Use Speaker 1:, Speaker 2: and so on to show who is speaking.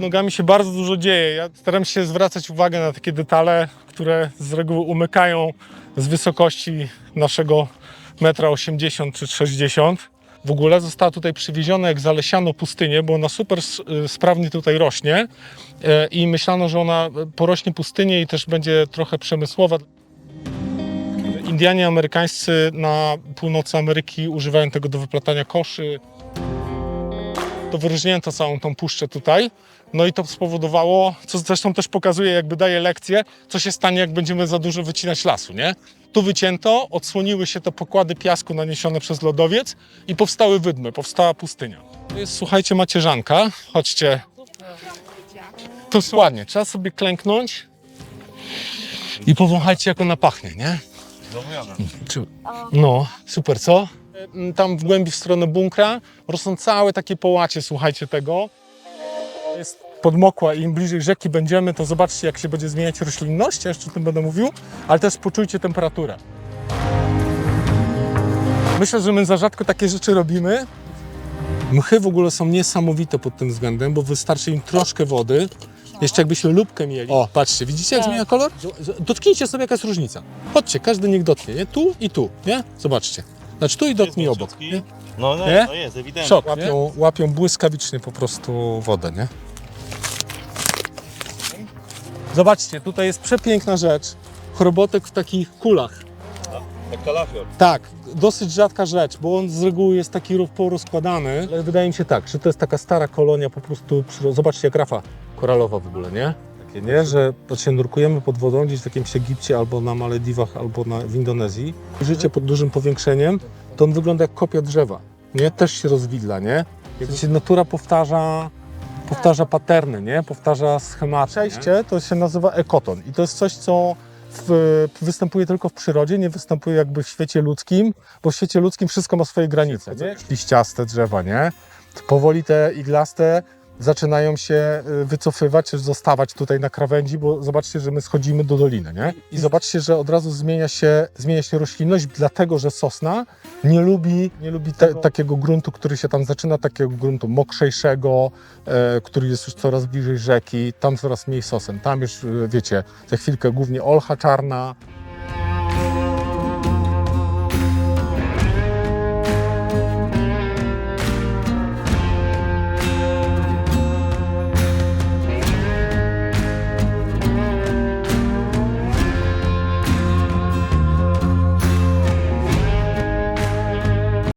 Speaker 1: nogami się bardzo dużo dzieje. Ja staram się zwracać uwagę na takie detale, które z reguły umykają z wysokości naszego metra 80 czy 60. W ogóle została tutaj przywieziona jak zalesiano pustynię, bo ona super y, sprawnie tutaj rośnie e, i myślano, że ona porośnie pustynię i też będzie trochę przemysłowa. Indianie amerykańscy na północy Ameryki używają tego do wyplatania koszy. To wyróżnięto całą tą puszczę tutaj. No i to spowodowało, co zresztą też pokazuje, jakby daje lekcję, co się stanie, jak będziemy za dużo wycinać lasu, nie? Tu wycięto, odsłoniły się te pokłady piasku naniesione przez lodowiec i powstały wydmy, powstała pustynia. To jest, słuchajcie, macierzanka. Chodźcie. To jest ładnie. Trzeba sobie klęknąć i powąchajcie, jak ona pachnie, nie? Czy- No, super, co? Tam w głębi w stronę bunkra rosną całe takie połacie, słuchajcie tego. Jest podmokła i im bliżej rzeki będziemy, to zobaczcie, jak się będzie zmieniać roślinność, ja jeszcze o tym będę mówił, ale też poczujcie temperaturę. Myślę, że my za rzadko takie rzeczy robimy. Mchy w ogóle są niesamowite pod tym względem, bo wystarczy im troszkę wody. Jeszcze jakbyśmy lubkę mieli. O, patrzcie, widzicie jak zmienia kolor? Dotknijcie sobie, jaka jest różnica. Chodźcie, każdy niech dotknie, nie? Tu i tu, nie? Zobaczcie. Znaczy tu i dotknij obok. Nie?
Speaker 2: No, no,
Speaker 1: Nie?
Speaker 2: no jest, ewidentnie.
Speaker 1: Szok, łapią, łapią błyskawicznie po prostu wodę, nie? Zobaczcie, tutaj jest przepiękna rzecz. Chrobotek w takich kulach.
Speaker 2: Jak kalafior.
Speaker 1: Tak, dosyć rzadka rzecz, bo on z reguły jest taki rów- porozkładany. Ale wydaje mi się tak, że to jest taka stara kolonia po prostu. Zobaczcie, jak rafa koralowa w ogóle, nie? Takie, nie? Że się nurkujemy pod wodą gdzieś w jakimś Egipcie, albo na Malediwach, albo na, w Indonezji. Życie pod dużym powiększeniem, to on wygląda jak kopia drzewa. Nie? Też się rozwidla, nie? Jak się natura powtarza, powtarza paterny, nie? Powtarza schematy. Przejście to się nazywa ekoton i to jest coś, co w, występuje tylko w przyrodzie, nie występuje jakby w świecie ludzkim, bo w świecie ludzkim wszystko ma swoje granice, nie? Liściaste drzewa, nie? Powoli te iglaste zaczynają się y, wycofywać, czy zostawać tutaj na krawędzi, bo zobaczcie, że my schodzimy do doliny, nie? I zobaczcie, że od razu zmienia się, zmienia się roślinność, dlatego że sosna nie lubi, nie lubi te, takiego gruntu, który się tam zaczyna, takiego gruntu mokrzejszego, e, który jest już coraz bliżej rzeki, tam coraz mniej sosen, tam już, e, wiecie, za chwilkę głównie olcha czarna,